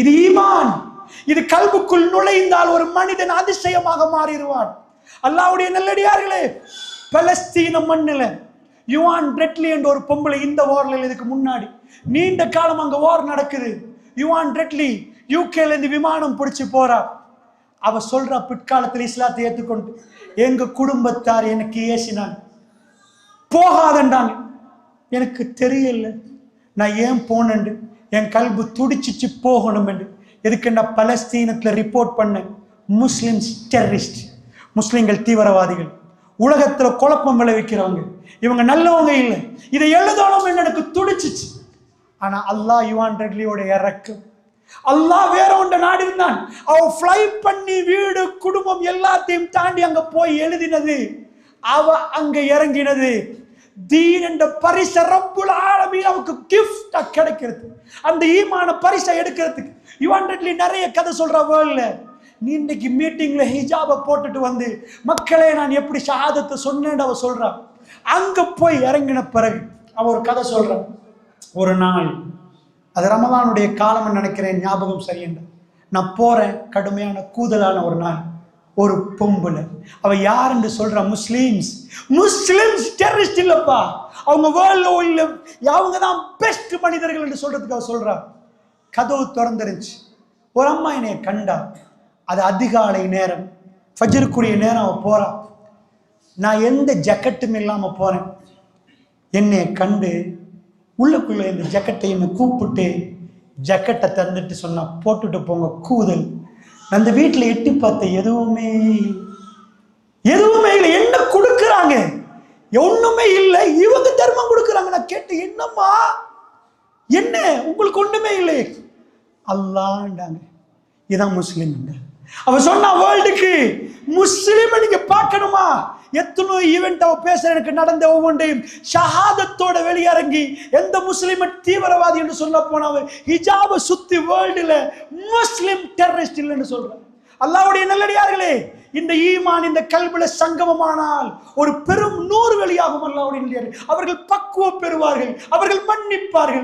இது ஈமான். இது கல்புக்குள் நுழைந்தால் ஒரு மனிதன் அதிசயமாக மாறிடுவான். அல்லாவுடைய நல்லடியார்களே பலஸ்தீன மண்ணில் யுவான் பிரெட்லி என்ற ஒரு பொம்பளை இந்த ஓரில் இதுக்கு முன்னாடி நீண்ட காலம் அங்க ஓர் நடக்குது. யுவான் பிரெட்லி யூகேல இருந்து விமானம் பிடிச்சி போறா. அவ சொல்றா பிற்காலத்தில் இஸ்லாத்தை ஏற்றுக்கொண்டு எங்க குடும்பத்தார் எனக்கு ஏசினாங்க. போகாதண்டாங்க எனக்கு தெரியல. நான் ஏன் போனேன் என் கல்பு துடிச்சிச்சு போகணும் என்று. எதுக்கு நான் பலஸ்தீனத்தில் ரிப்போர்ட் பண்ணேன்? முஸ்லிம்ஸ் டெரரிஸ்ட் முஸ்லீம்கள் தீவிரவாதிகள். உலகத்தில் குழப்பம் விளைவிக்கிறவங்க இவங்க நல்லவங்க இல்லை. இதை எழுதணும் எனக்கு துடிச்சிச்சு. ஆனால் அல்லாஹ் யுவான் ரெட்லியோட இறக்கம். அல்லாஹ் வேற ஒன்ற நாடு இருந்தான். அவ ஃப்ளை பண்ணி வீடு குடும்பம் எல்லாத்தையும் தாண்டி அங்க போய் எழுதினது. அவ அங்க இறங்கினது. தீன் என்ற பரிசை ரப்புல் ஆலமீன் அவருக்கு கிஃப்டா கிடைக்கிறது. அந்த ஈமான பரிசை எடுக்கிறதுக்கு. யுவான் நிறைய கதை சொல்ற வேர்ல்ட்ல நீ இன்னைக்கு மீட்டிங்ல ஹிஜாபை போட்டுட்டு வந்து மக்களே நான் எப்படி சாதத்தை சொன்னேன்னு அவ சொல்றான் அங்க போய் இறங்கின பிறகு அவ ஒரு கதை சொல்றான் ஒரு நாள் அது ரமதானுடைய காலம்னு நினைக்கிறேன் ஞாபகம் சரியென்று நான் போறேன் கடுமையான கூதலான ஒரு நாள். ஒரு பொம்புல. அவ யாருன்னு சொல்றா? முஸ்லீம்ஸ். முஸ்லிம்ஸ் டெரரிஸ்ட் இல்லப்பா. அவங்க வேர்ல்ட்ல இல்ல அவங்க தான் பெஸ்ட் மனிதர்கள் என்று சொல்றதுக்கு அவ சொல்றா. கதவு திறந்துருந்துச்சு. ஒரு அம்மா என்னைய கண்டா. அது அதிகாலை நேரம். ஃபஜ்ருக்குரிய நேரம் அவன் போறா. நான் எந்த ஜக்கெட்டும் இல்லாமல் போறேன். என்னை கண்டு உள்ளுக்குள்ள இந்த ஜக்கெட்டை என்னை கூப்பிட்டு ஜக்கெட்டை தந்துட்டு சொன்னா போட்டுட்டு போங்க கூதல் அந்த வீட்டில் எட்டி பார்த்த எதுவுமே எதுவுமே இல்லை. என்ன கொடுக்குறாங்க? ஒண்ணுமே இல்லை. இவங்க தர்மம் கொடுக்குறாங்க. நான் கேட்டு என்னம்மா? என்ன? உங்களுக்கு ஒண்ணுமே இல்லை. அல்லாண்டாங்க இதான் முஸ்லீம்ங்க. அவ சொன்னா வேர்ல்டுக்கு முஸ்லீமை நீங்க பார்க்கணுமா? எத்தனோ ஈவெண்ட் அவ பேசுற எனக்கு நடந்த ஒவ்வொன்றையும் ஷஹாதத்தோட வெளியிறங்கி எந்த முஸ்லீம தீவிரவாதி என்று சொல்ல போனாவ ஹிஜாப சுத்தி வேர்ல்டுல முஸ்லிம் டெரரிஸ்ட் இல்லைன்னு சொல்றேன் அல்லாவுடைய நல்லடியார்களே இந்த ஈமான் இந்த கல்வில சங்கமமானால் ஒரு பெரும் நூறு வெளியாகும் அல்லாவுடைய நல்லடியார்கள். அவர்கள் பக்குவம் பெறுவார்கள் அவர்கள் மன்னிப்பார்கள்.